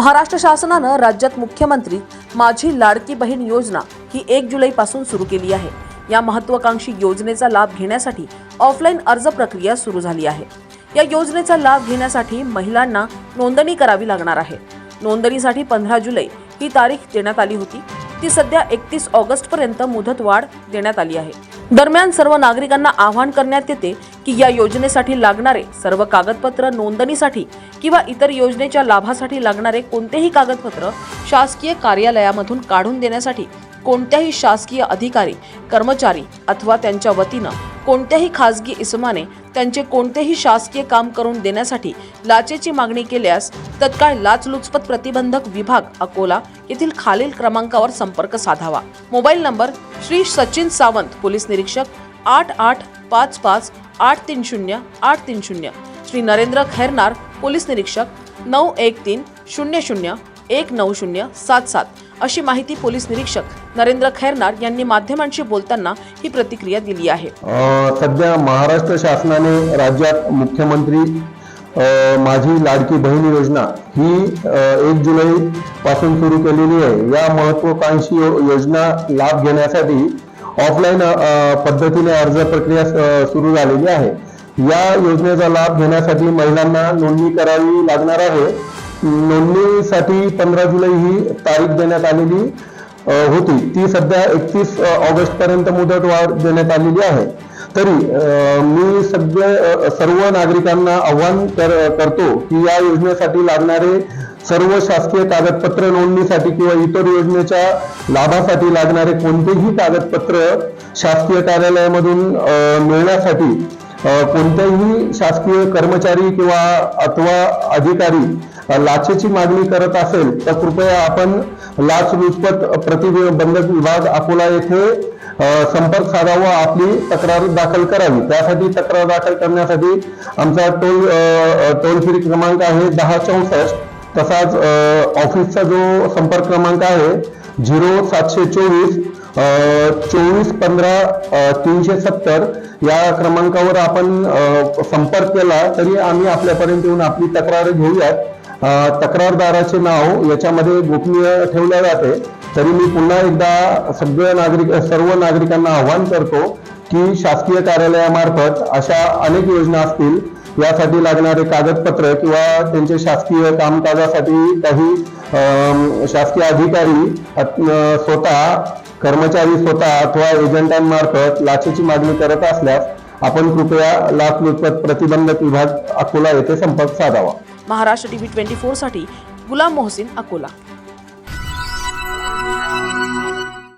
महाराष्ट्र शासनानं राज्यात मुख्यमंत्री माझी लाडकी बहीण योजना ही एक जुलैपासून सुरू केली आहे. या महत्वाकांक्षी योजनेचा लाभ घेण्यासाठी ऑफलाईन अर्ज प्रक्रिया सुरू झाली आहे. या योजनेचा लाभ घेण्यासाठी महिलांना नोंदणी करावी लागणार आहे. नोंदणीसाठी पंधरा जुलै ही तारीख देण्यात आली होती. ती सध्या एकतीस ऑगस्ट पर्यंत मुदतवाढ देण्यात आली आहे. दरम्यान सर्व नागरिकांना आवाहन करण्यात येते की या योजनेसाठी लागणारे सर्व कागदपत्र नोंदणीसाठी किंवा इतर योजनेच्या लाभासाठी लागणारे कोणतेही कागदपत्र शासकीय कार्यालयामधून काढून देण्यासाठी कोणत्याही शासकीय अधिकारी कर्मचारी अथवा त्यांच्या वतीनं कोणत्याही खासगी इसमाने त्यांचे कोणतेही शासकीय काम करून देण्यासाठी लाचेची मागणी केल्यास तत्काळ लाचलुचपत प्रतिबंधक विभाग अकोला येथील खालील क्रमांकावर संपर्क साधावा. Mobile number Shri Sachin Sawant police निरीक्षक आठ आठ पाच पाच आठ तीन शून्य आठ तीन शून्य. श्री नरेंद्र खैरनार पोलीस निरीक्षक नऊ एक तीन शून्य शून्य. एक नऊ शून्य सात सात. अशी माहिती पोलीस निरीक्षक नरेंद्र खैरनार यांनी माध्यमांशी बोलताना ही प्रतिक्रिया दिली आहे. सध्या महाराष्ट्र शासनाने राज्यात मुख्यमंत्री माझी लाडकी बहीण योजना ही एक जुलै पासून सुरू केलेली आहे. या महत्वाकांक्षी योजना लाभ घेण्यासाठी ऑफलाईन पद्धतीने अर्ज प्रक्रिया सुरू झालेली आहे. या योजनेचा लाभ घेण्यासाठी महिलांना नोंदणी करावी लागणार आहे. नोंदणीसाठी पंधरा जुलै ही तारीख देण्यात आलेली होती. ती सध्या एकतीस ऑगस्ट पर्यंत मुदत वाढ देण्यात आलेली आहे. तरी मी सगळे सर्व नागरिकांना आव्हान कर करतो की या योजनेसाठी लागणारे सर्व शासकीय कागदपत्र नोंदणीसाठी किंवा इतर योजनेच्या लाभासाठी लागणारे कोणतेही कागदपत्र शासकीय कार्यालयामधून मिळण्यासाठी कोणत्याही शासकीय कर्मचारी किंवा अथवा अधिकारी लाचेची मागणी करत असेल तर कृपया आपण लाचलुचपत प्रतिबंधक विभाग अकोला येथे संपर्क साधावा आपली तक्रार दाखल करावी. त्यासाठी तक्रार दाखल करण्यासाठी आमचा टोल टोल फ्री क्रमांक आहे दहा चौसष्ट. तसाच ऑफिसचा जो संपर्क क्रमांक आहे झिरो सातशे चोवीस चोवीस पंधरा तीनशे सत्तर या क्रमांकावर आपण संपर्क केला तरी आम्ही आपल्यापर्यंत येऊन आपली तक्रार घेऊयात. तक्रारदाराचे नाव याच्यामध्ये गोपनीय ठेवले जाते. तरी मी पुन्हा एकदा सगळ्या नागरिक सर्व नागरिकांना आव्हान करतो की शासकीय कार्यालयामार्फत अशा अनेक योजना असतील. यासाठी लागणारे कागदपत्र किंवा त्यांचे शासकीय कामकाजासाठी काही शासकीय अधिकारी स्वतः कर्मचारी स्वतः अथवा एजंटांमार्फत लाचेची मागणी करत असल्यास आपण कृपया लाचलुचपत प्रतिबंधक विभाग अकोला येथे संपर्क साधावा. महाराष्ट्र टी व्ही ट्वेंटी फोरसाठी गुलाम मोहसिन अकोला.